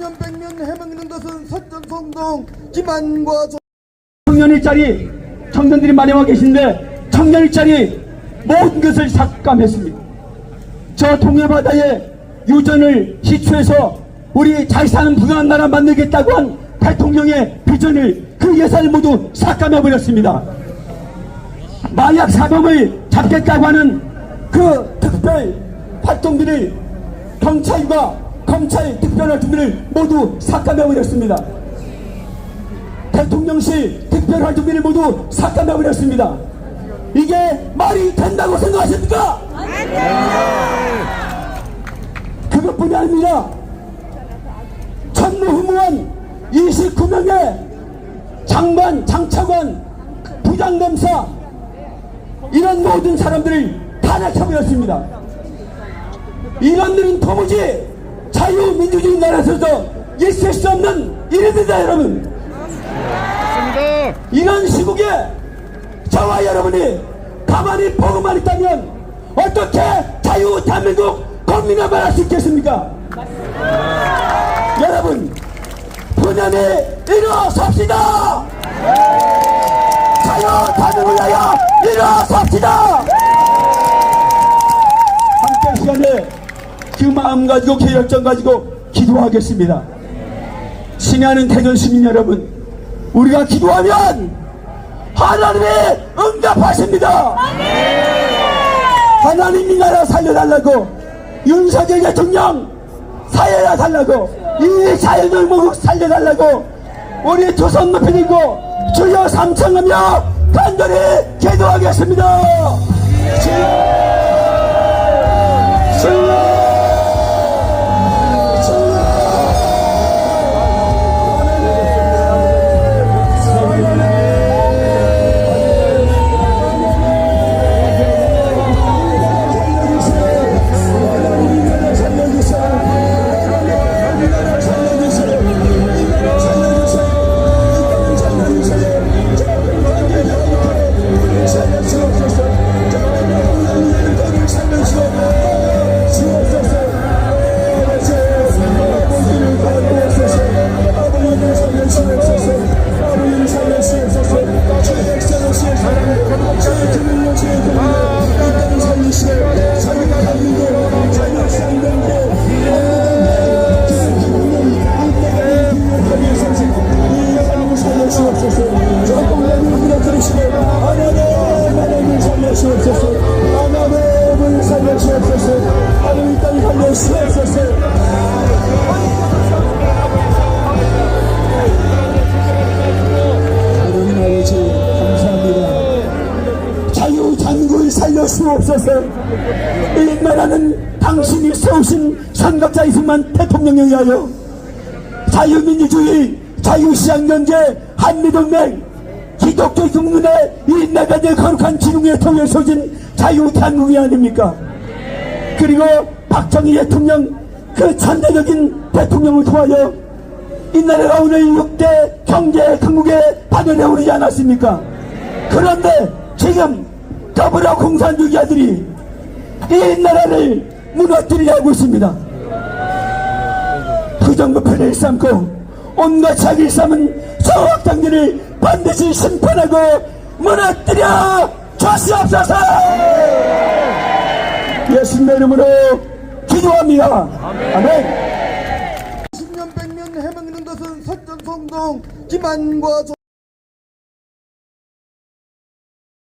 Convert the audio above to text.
10년 100년 해먹는 것은 서천성동 기만과 조... 청년 일자리 청년들이 많이 와 계신데 청년 일자리 모든 것을 삭감했습니다. 저 동해바다에 유전을 시추해서 우리 잘 사는 부강한 나라 만들겠다고 한 대통령의 비전을 그 예산을 모두 삭감해 버렸습니다. 마약 사범을 잡겠다고 하는 그 특별 활동들을 경찰과 검찰 특별활동들을 모두 삭감해 버렸습니다. 대통령실 특별활동비를 모두 삭감해버렸습니다. 이게 말이 된다고 생각하십니까? 그것뿐이 아닙니다. 전무후무한 29명의 장관, 장차관, 부장검사 이런 모든 사람들을 탄핵해버렸습니다. 이런들은 도무지 자유민주주의 나라에서도 있을 수 없는 일입니다 여러분. 이런 시국에 저와 여러분이 가만히 보고만 있다면 어떻게 자유 대한민국 국민을 말할 수 있겠습니까? 여러분 분연히 일어섭시다! 자유 대한민국을 위하여 일어섭시다! 마음 가지고 그 열정 가지고 기도하겠습니다. 신하는 대전 시민 여러분 우리가 기도하면 하나님이 응답하십니다. 하나님이 나라 살려달라고 윤석열 대통령 살려달라고 이 자유정국 살려달라고 우리 두손 높이 들고 주여 삼창하며 간절히 기도하겠습니다. 주여 하나님 아버지 감사합니다. 자유 잔국을 살려 주옵소서. 이 나라는 당신이 세우신 선각자 이승만 대통령에 의하여 자유민주주의, 자유시장경제, 한미동맹, 기독교 국민의 이 나라의 거룩한 지능에 통해 서진 자유 대한민국이 아닙니까? 그리고 박정희 대통령 그 전대적인 대통령을 통하여 이 나라가 오늘 6대 경제 강국에 반열에 오르지 않았습니까? 그런데 지금 더불어 공산주의자들이 이 나라를 무너뜨리려고 있습니다. 부정부패를 삼고 온갖 자기를 삼은 저학당들을 반드시 심판하고 무너뜨려 주시옵소서! 예수님의 이름으로 기도합니다. 아멘. 10년 100년 해먹는 것은 서천성동 기만과 조...